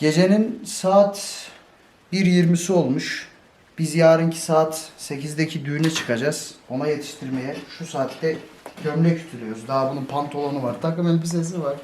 Gecenin saat 1.20'si olmuş. Biz yarınki saat 8'deki düğüne çıkacağız. Ona yetiştirmeye şu saatte gömlek ütülüyoruz. Daha bunun pantolonu var, takım elbisesi var.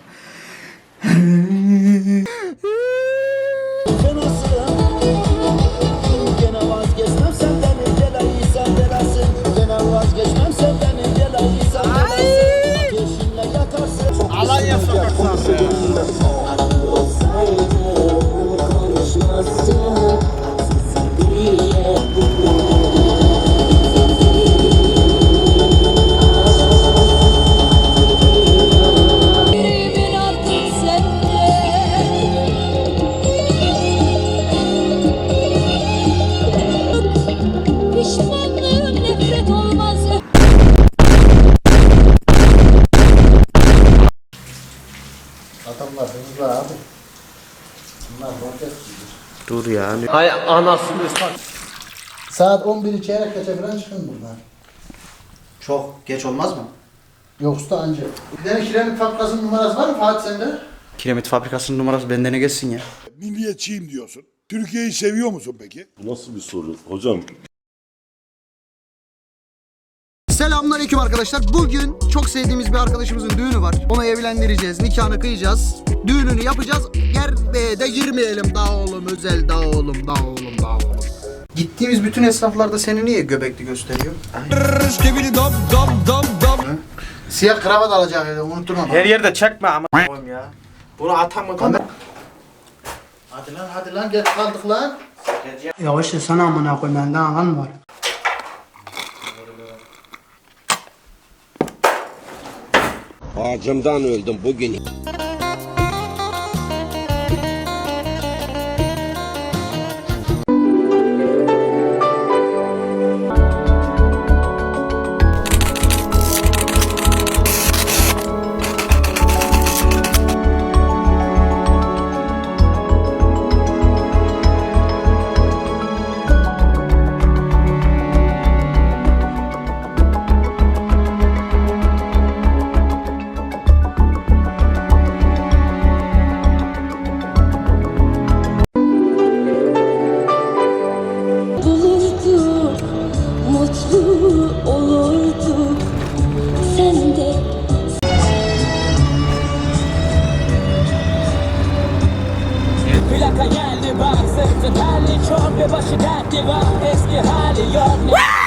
Ya. Hay anasını sat. Saat 11'i çeyrek geçe falan çıkın buradan. Çok geç olmaz mı? Yoksa anca. Bir tane kiremit fabrikasının numarası var mı Fatih sende? Kiremit fabrikasının numarası benden ne geçsin ya? Milliyetçiyim diyorsun. Türkiye'yi seviyor musun peki? Bu nasıl bir soru hocam? Selamünaleyküm arkadaşlar. Bugün çok sevdiğimiz bir arkadaşımızın düğünü var. Onu evlendireceğiz, nikahını kıyacağız. Düğününü yapacağız. Gerbeğe de girmeyelim daha oğlum özel daha oğlum daha oğlum daha oğlum. Gittiğimiz bütün esnaflarda seni niye göbekli gösteriyor? Hı? Siyah kravat alacak dedi unutturma. Her yerde çekme ama koyayım ya. Bunu atamadım. Hadi lan hadi lan geç kaldık lan. Yavaş sana amına koyayım bende ağan var. Acımdan öldüm bugün. Geldi bak sırtı terli çok ve başı dertli bak eski hali yok. Ne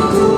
Oh,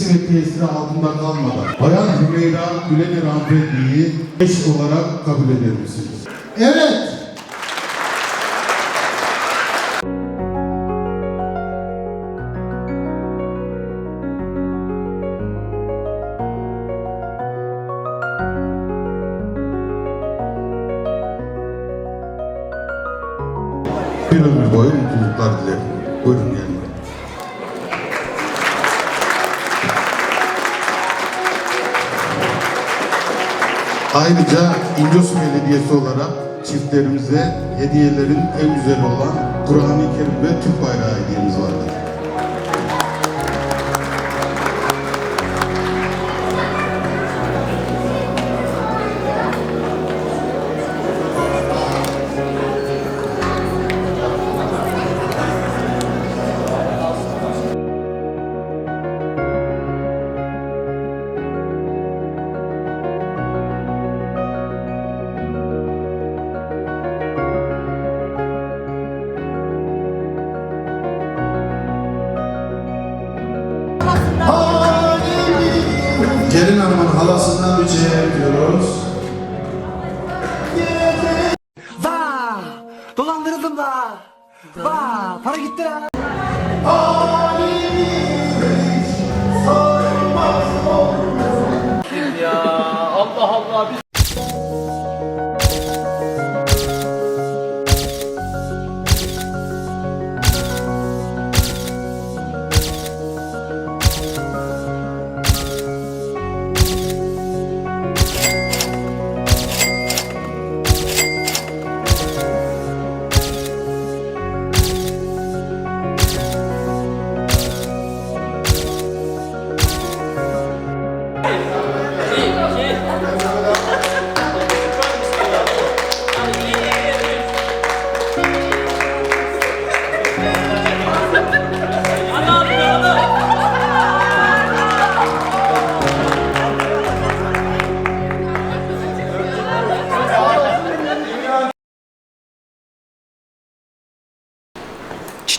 etkisi ve tesiri altında kalmadan Bayan Hümeyra Gülenir hanımefendiyi eş olarak kabul eder misiniz? Evet. Bir ömür boyu mutluluklar dilerim. Buyurun gelin. Ayrıca İncosu Belediyesi olarak çiftlerimize hediyelerin en güzeli olan Kur'an-ı Kerim ve Türk bayrağı hediyemiz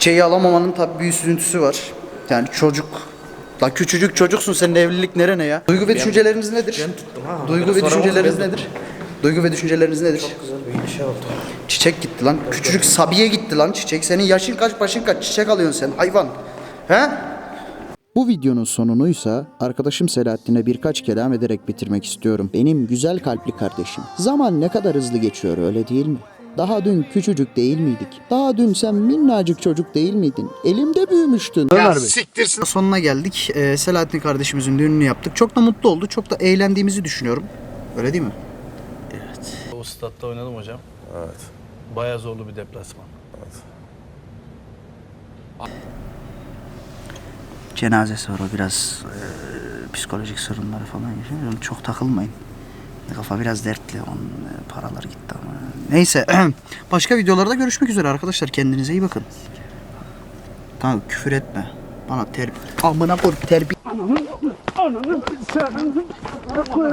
Çiçeği alamamanın tabii bir üzüntüsü var. Yani çocuk. La küçücük çocuksun senin evlilik nerene ya? Duygu ve düşünceleriniz nedir? Duygu ve düşünceleriniz nedir? Duygu ve düşünceleriniz nedir? Çok güzel bir şey oldu. Çiçek gitti lan. Küçücük Sabiye gitti lan çiçek. Senin yaşın kaç başın kaç çiçek alıyorsun sen hayvan. He? Bu videonun sonunuysa arkadaşım Selahattin'e birkaç kelam ederek bitirmek istiyorum. Benim güzel kalpli kardeşim. Zaman ne kadar hızlı geçiyor öyle değil mi? Daha dün küçücük değil miydik? Daha dün sen minnacık çocuk değil miydin? Elimde büyümüştün. Sonuna geldik. Ee, Selahattin kardeşimizin düğününü yaptık. Çok da mutlu oldu. Çok da eğlendiğimizi düşünüyorum. Öyle değil mi? O statta oynadım hocam. Evet. Bayağı zorlu bir deplasman. Cenazesi var o biraz e, psikolojik sorunları falan yaşıyor. Çok takılmayın. Kafa biraz dertli. Onun e, paralar gitti ama. Neyse. Başka videolarda görüşmek üzere arkadaşlar. Kendinize iyi bakın. Tamam küfür etme. Bana terbiye. Amına koy terbiye.